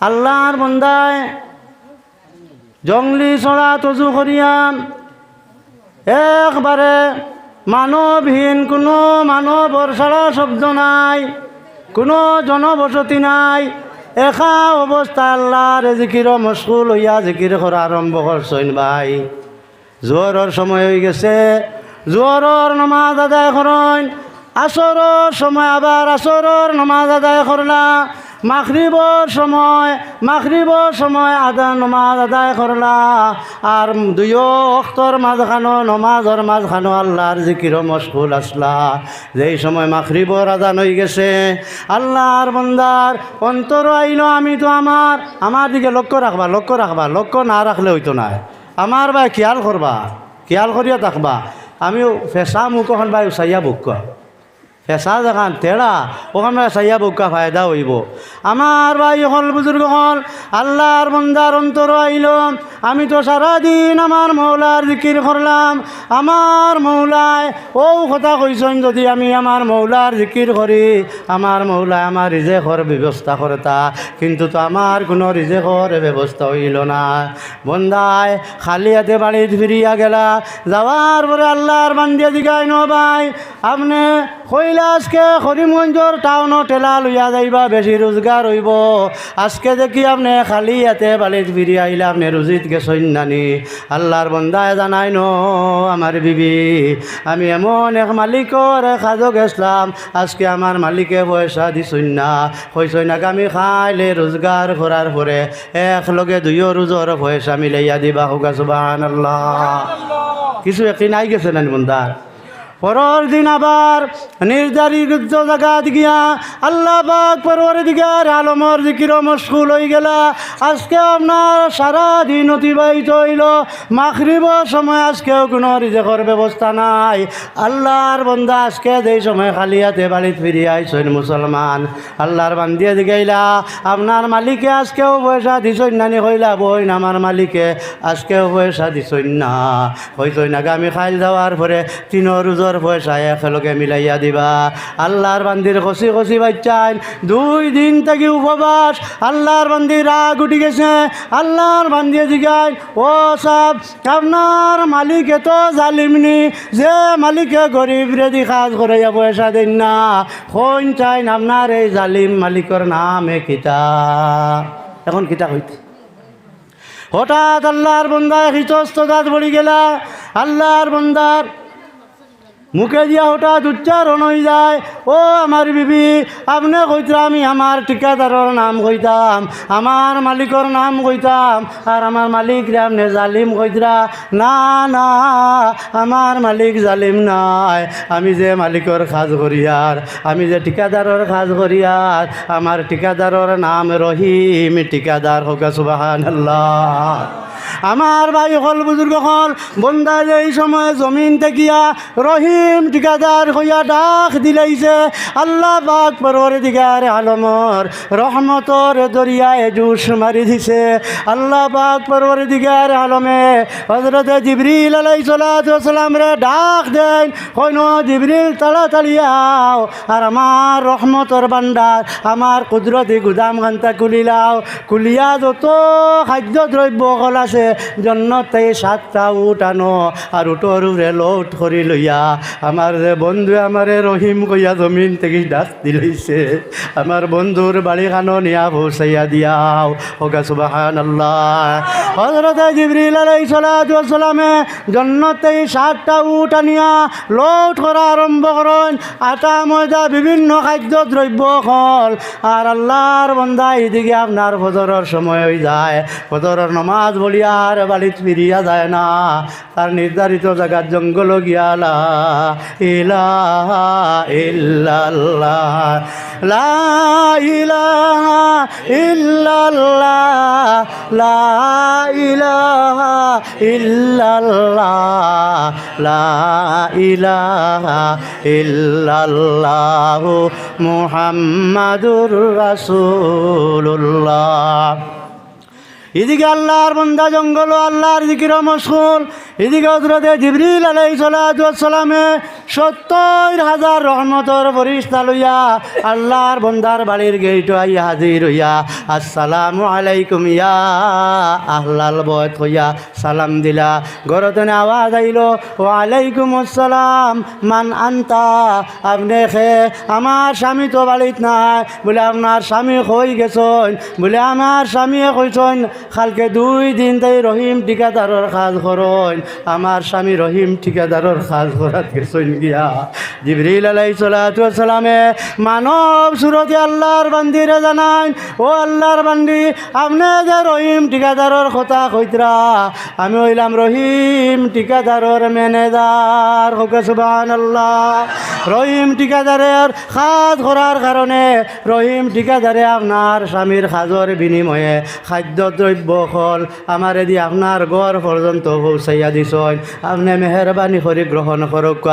আল্লাহর বন্দায় জংলি চড়া তজু করিয়াম একবারে মানবহীন, কোনো মানবর ছাড়া শব্দ নাই, কোনো জনবসতি নাই। একা অবস্থা আল্লাহর জিকির, মশগুল হইয়া জিকির করা আরম্ভ করছেন ভাই। জোয়ারর সময় হয়ে গেছে জোয়ারর নমাজ আদায় করেন। আসরর সময় আবার আসরর নমাজ আদায় করলা। মাখরিবর সময় মাখরিবর সময় আদা নমাজ আদায় করলা আর দুয়ো অক্তর মাঝখানো নমাজর মাঝখানো আল্লাহর জিকির মশগুল আসলা যেই সময় মাখরিবর আদান হয়ে গেছে আল্লাহর বন্দার অন্তর আইল আমি তো আমার আমার দিকে লক্ষ্য রাখবা লক্ষ্য রাখবা লক্ষ্য না রাখলে হইতো না আমার ভাই, খেয়াল করবা খেয়াল করিয়া থাকবা। আমিও ফেসা মুখ এখন ভাই চাইয়া বুক ফেসা দেখান তেড়া, ওখানে চাইয়া বুকা ফায়দা হইব। আমার ভাই হল বুজুর্গ হল আল্লাহর বন্দার অন্তর আইল। আমি তো সারাদিন আমার মৌলার জিকির করলাম। আমার মৌলায়, ও কথা কইছেন যদি আমি আমার মৌলার জিকির করি, আমার মৌলায় আমার রিজেকর ব্যবস্থা করে তা কিন্তু তো আমার কোনো রিজেকর ব্যবস্থা হইল না। বন্দায় খালি হাতে বাড়িতে ফিরিয়া গেলা। যাওয়ার পরে আল্লাহর বান্দিয়া জিগাই ন ভাই, আপনি কইলা আজকে করিমগঞ্জর টাউনত ঠেলা লইয়া যাইবা বেশি রোজগার হইব। আজকে দেখি আপনি খালি হাতে বালিত ফিরিয়া আইলে আপনি রুজিত গেছেন নানি। আল্লাহর বন্দায় জানাই ন আমার বিবি। আমি এমন এক মালিকর খাজো গেছলাম আজকে আমার মালিকে পয়সা দিছই না। কইসই না আমি খাইলে রোজগার করার পরে একলগে দুইও রোজর পয়সা মিলাইয়া দিবা হোগা সুবাহান আল্লাহ কিছু একই নাই গেছে নানি বন্দার পরের দিন আবার নির্ধারিত জায়গাত গিয়া আল্লাহ পরের দিগার আলমর জিকির মশগুল হয়ে গেলা। আজকে আপনার সারা দিন অতিবাহিত হইল। মাখরিব সময় আজকেও কোনো রিজেকর ব্যবস্থা নাই। আল্লাহর বন্ধা আজকে যেই সময় খালি হাতে বাড়িতে ফিরিয়ে আইসইন মুসলমান। আল্লাহর বান্দিয়ে দিগাইলা আপনার মালিকে আজকেও পয়সা দিছই নানি কইলা, বইন আমার মালিকে, আজকেও পয়সা দিছই না। হইতই না আমি খাইল যাওয়ার পরে তিনো রোজর পয়সা একেলগে মিলাইয়া দিবা। আল্লাহর বান্দির খসি খসি বাচ্চাইন, দুই দিন থেকে উপবাস। আল্লাহর বান্দির রাগ উঠি গেছে, আল্লাহর বান্দিয়ে জিগাই ও সব, আপনার মালিক এত জালিমনি যে মালিকে গরিব রেদি কাজ করে পয়সা দিন না। কোন চাইন আপনার এই জালিম মালিকর নাম এ কিতা এখন কিতা হইতে। হঠাৎ আল্লাহর বন্দায় হিতস্তদাত পড়ি গেলা। আল্লাহর বন্দার মুখে দিয়া হঠাৎ উচ্চারণ হয়ে যায়। ও আমার বিবি, আপনি কইতা আমি আমার ঠিকাদারের নাম কইতাম আমার মালিকর নাম কইতাম আর আমার মালিক রে আপনি জালিম কইতরা না না আমার মালিক জালিম নাই। আমি যে মালিকর কাজ করিয়ার আমি যে ঠিকাদারের কাজ করিয়ার আমার ঠিকাদারের নাম রহিম ঠিকাদার হোক সুবাহান আল্লাহ আমার ভাই হল বুজুর্গ হল বন্দা এই সময় জমিন তেকিয়া রহিম ঠিকাদার হইয়া ডাক দিলাইছে। আল্লাহ বাক পরবরে দিগার আলমর রহমতর দরিয়ায় জুস মারি দিছে। আল্লাহ বাক পরবরে দিগার আলমে হজরত জিবরিল আলাই সালাম রে ডাক দেন কইন জিবরিল, তাড়াতাড়ি আও। আর আমার রহমতর বান্ডার আমার কুদরতি গুদাম খান্তা কুলিলাও কুলিয়া যত খাদ্য দ্রব্য কল আছে, জন্নতে সাতটা উঠ আনো আর উঠর উরে লোট করি লইয়া। আমার যে বন্ধু আমারে রহিম কইয়া জমিন থেকে ডাক দিলাইছে আমার বন্ধুর বাড়ি খানো নিয়া পৌঁছাইয়া দিয়াও। হোকা সুবাহান আল্লাহ হজরত জিবরিল আলাই সালামে জন্নতে সাতটা উঠ আনিয়া লোট করা আরম্ভ করেন। আটা, ময়দা, বিভিন্ন খাদ্য, দ্রব্য, ফল। আর আল্লাহর বন্দা এদিকে আপনার ফজরের সময় হয়ে যায়। ফজরের নমাজ বলিয়া আর বাড়িতে ফিরিয়া যায় না। তার নির্ধারিত জায়গার জঙ্গল গিয়ালা। ইলাহা ইল্লাল্লাহ। লা ইলাহা ইল্লাল্লাহ। লা ইলাহা ইল্লাল্লাহ। লা, ইলাহা ইল্লাল্লাহ। মুহাম্মাদুর রাসূলুল্লাহ। এদিকে আল্লাহর বন্দা জঙ্গল আল্লাহর জিকির মশগুল এদিকে হজরতে জিবরিল আলাই সালামে সত্তর হাজার রহমতর ফরিস্তা লইয়া আল্লাহর বন্দার বাড়ির গেইট আইয়া হাজির হইয়া, আসসালামু আলাইকুম ইয়া আহলাল বয়ত হইয়া সালাম দিলা। গরতনে আওয়াজ আইল, ওয়ালাইকুম আসসালাম, মান আন্তা? আপনি খে আমার স্বামী তো বাড়িত নাই। বলে, আপনার স্বামী কই গেছন? বলে, আমার স্বামীয়ে কইছন কালকে দুই দিন তাই রহিম ঠিকাদারর কাজ করন আমার স্বামী রহিম ঠিকাদারর কাজ করাত গেছন গিয়া। জিবরিল আলাই সালামে মানব সুরতে আল্লাহর বান্দিরে জানান ও আল্লাহর বান্দি, আপনি যে রহিম ঠিকাদারর কথা কইতরা, আমি হইলাম রহিম ঠিকাদারর ম্যানেজার। হোকে সুবান আল্লাহ রহিম ঠিকাদারের কাজ করার কারণে রহিম ঠিকাদারে আপনার স্বামীর সাজর বিনিময়ে খাদ্য দ্রব্য ফল আমার এদি আপনার গড় পর্যন্ত পৌঁছাইয়া দিছন আপনি মেহরবানি করে গ্রহণ করুক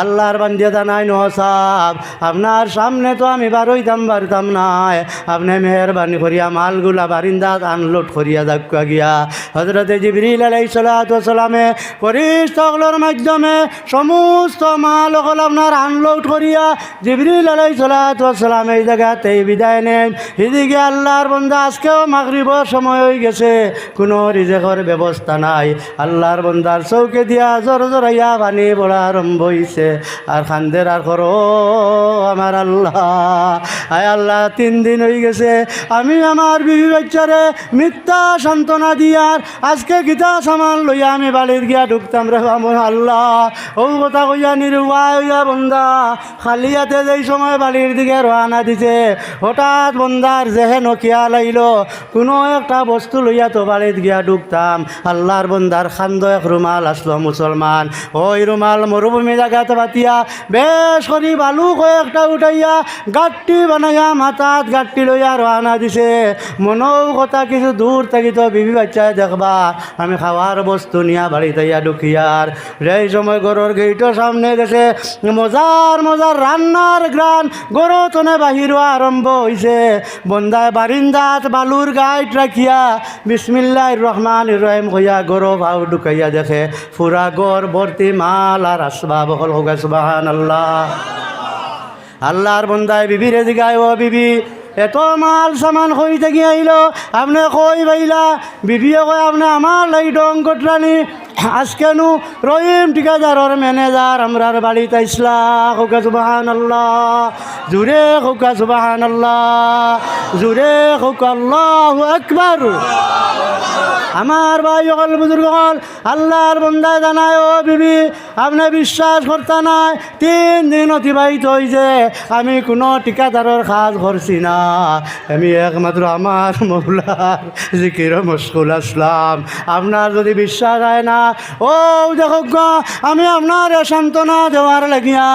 আল্লাহর বান্দিয়া জানাই নসাব আপনার সামনে তো আমি বারইতাম, বারতাম নাই। আপনি মেহরবানি করিয়া মালগুলা বারিন্দাত আনলোড করিয়া যাক গিয়া। হজরতে জিবরিল আলাই সালামে পরিস্থকলের মাধ্যমে সমস্ত মাল অকল আপনার আনলোড করিয়া জিবরিল আলাই সালাম এই জায়গাতে বিদায় নেন। এদিকে আল্লাহর বন্ধা আজকেও মাগরিবর সময় হয়ে গেছে, কোনো রিজেকর ব্যবস্থা নাই। আল্লাহর বন্দার চৌকে দিয়া জর জরাইয়া পানি পড়া আরম্ভ হইছে। আর খান্দের আর করো, আমার আল্লাহ। আয় আল্লাহ, তিন দিন হয়ে গেছে। আমি আমার বিবি বাচ্চারে মিথ্যা সান্ত্বনা দিয়ার আজকে গীতা সামান লইয়া আমি বাড়ির গিয়া ঢুকতাম রে আমার আল্লাহ। ও কথা কইয়া নিরুপায় হইয়া বন্দা, খালি হাতে যেই সময় বাড়ির দিকে রওনা দিছে, হঠাৎ বন্দার যেহে নকিয়া লাইল। কোনো একটা বস্তু লইয়া তো বাড়িত গিয়া ঢুকতাম। আল্লাহর বন্দার খান্দ এক রুমাল আসলো মুসলমান। ওই রুমাল মরুভূমি জায়গাতে বাতিয়া বেশ করি বালু কয়েকটা উঠাইয়া গাঁটটি বানাইয়া মাথাত গাঁটটি লইয়া রওনা দিছে। মনেও কথা কিছু দূর থাকি তো বিবি বাচ্চায় দেখবা। আমি খাওয়ার বস্তু নিয়া বাড়িতে ইয়া ঢুকিয়ার। এই সময় গরুর গেইটের সামনে গেছে। মজার মজার রান্নার গ্রান গরু তনে বাহির আরম্ভ হইছে। বন্দায় বারিন্দাত বালুর গাইট রাখিয়া বিসমিল্লাহ রহমান রহিম। হইয়া গরো ভাও ঢুকাইয়া দেখে, ফুরা গড় ভর্তি মাল আর আসবা বহল হোক সুবাহান আল্লাহ আল্লাহর বন্দায় বিবিরে গায় ও বিবি, এত মাল সামান কই থাকি আইল আপনি কই বাইলা বিবিয়ে কয়, আপনি আমার লাগি ডং কটরানি আজকে নু রহিম ঠিকাদারর ম্যানেজার আমরার বাড়িতে আইসলা হুকা সুবাহান আল্লাহ জুরে হোকা সুবাহান আল্লাহ জুরে হোক আল্লাহ একবার আমার ভাই অকল বুজুর্গ আল্লাহর বন্দায় জানায় ও বিবি আপনি বিশ্বাস করতে নাই তিন দিন অতিবাহিত হয়েছে আমি কোনো ঠিকাদারের কাজ করছি না। আমি একমাত্র আমার মৌলার জিকির মুশকুল আসলাম। আপনার যদি বিশ্বাস হয় না ও দেখো গা, আমি আপনার সান্ত্বনা দেওয়ার লাগিয়া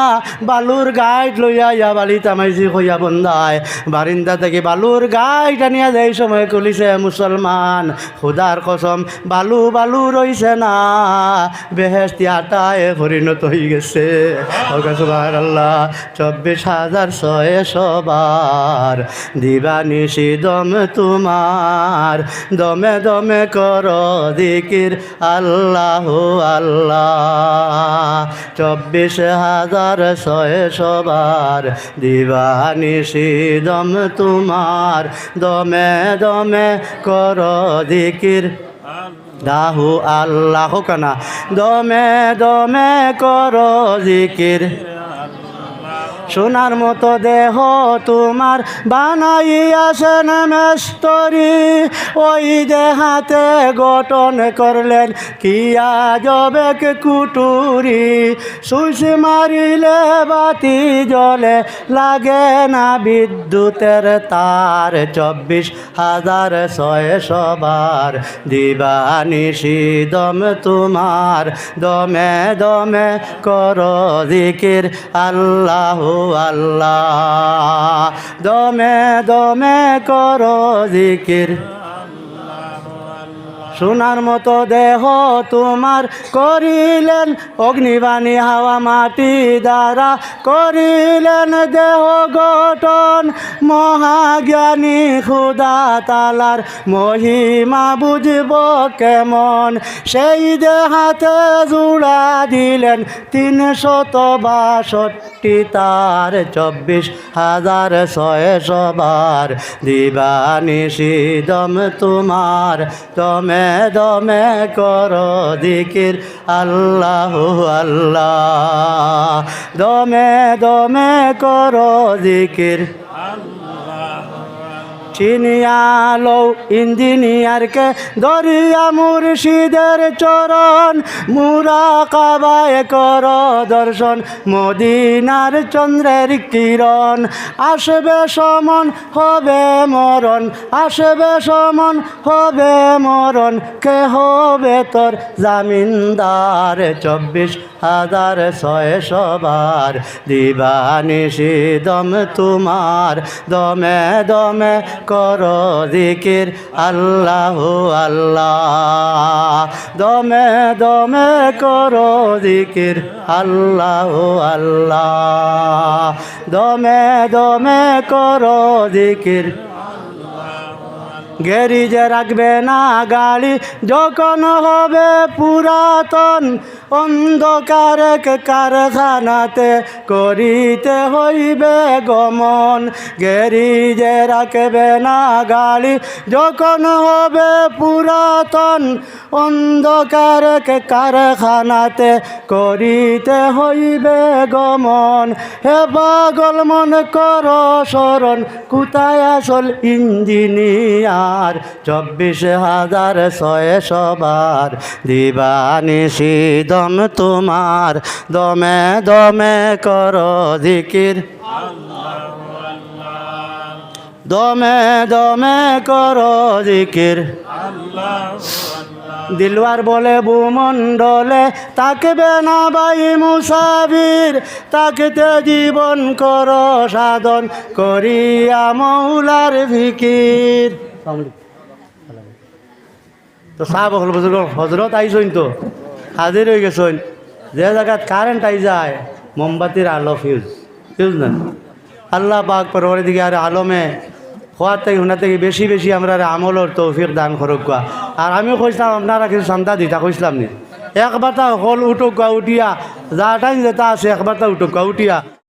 বালুর গাইড লইয়া ইয়া বালি তামাইছি কইয়া বন্দায়। বারিন্দা থেকে বালুর গাইড আনিয়া যাই সময় খুলিছে মুসলমান খুদার কসম, বালু বালু রইছে না। বেহেস্তি আটায় পরিণত হয়ে গেছে। আল্লাহ চব্বিশ হাজার ছয়শো বার। দিবানিশি দম তোমার, দমে দমে কর দিকির আল্লাহ আল্লাহ, চব্বিশ হাজার ছয়শো বার। দিবানিশি দম তোমার, দমে দমে কর দিকির দাহু আল্লাহ কানা। দমে দমে কর জিকির। সোনার মতো দেহ তোমার বানাইয়াছেন মেস্তরি। ওই দেহাতে গঠন করলেন কিয়া জবেক কুটুরি। সুইচ মারিলে বাতি জলে লাগে না বিদ্যুতের তার। চব্বিশ হাজার ছয়শো সবার দিবানিশি দম তোমার। দমে দমে কর জিকির আল্লাহ আল্লাহ। দমে দমে কর জিকির। সোনার মতো দেহ তোমার করিলেন। অগ্নিবাণী হাওয়া মাটি দ্বারা করিলেন। দেহ গঠন মহাজ্ঞানী খুদা তালার মহিমা বুঝব কেমন। সেই দেহাতে জুড়া দিলেন তিনশত বাষট্টি তার চব্বিশ হাজার ছয় সবার দিবানিশি দম তোমার, দমে দমে কর দিকির আল্লাহ আল্লাহ, দমে দমে কর দিকির চিনিয়ালো ইঞ্জিনিয়ারকে দরিয়া মুর্শিদের চরণ মুরা কাবায় কর দর্শন, মদিনার চন্দ্রের কিরণ। আসবে সমন, হবে মরণ, আসবে সমন, হবে মরণ, কে হবে তোর জামিনদার? চব্বিশ হাজার ছয়শো বার দিবানিশি দম তোমার। দমে দমে কর দিকির আল্লাহ আল্লাহ। দমে দমে কর দিকির আল্লাহ আল্লাহ। দমে দমে কর দিকির গ্যারিজে রাখবে না গাড়ি যখন হবে পুরাতন অন্ধকার কারখানাতে করিতে হইবে গমন। গ্যারিজে রাখবে না গাড়ি যখন হবে পুরাতন অন্ধকার কারখানাতে করিতে হইবে গমন। হে পাগল মন কর শরণ, কোথায় আসল ইঞ্জিনিয়ার? চব্বিশ হাজার ছয় বার দিবানিশি দম তোমার, দমে দমে কর দিকির দমে দমে কর দিকির দিলওয়ার বলে, ভূমণ্ডলে তাকবে না বাই মুসাফির। তাকতে জীবন কর সাধন করিয়া মৌলার ফিকির। তো সাহ বকল বুজুর্গ হজরত আইসইন তো। হাজির হয়ে গেছইন। যে জায়গাত কারেন্ট আই যায় মোমবাতির আলো ফিউজ ফিউজ না আল্লাহ পাক পরবরে দিকে আর আলমে হওয়ার থেকে শোনার থেকে বেশি বেশি আমরা আমলর তৌফিক দান করুক আর আমিও কইসলাম আপনারা কিছু চান্দা দিতা কইসলাম নি। একবার তা হল উঠুক উঠিয়া। যা টাইম যেটা আছে একবার তা উঠুক উঠিয়া।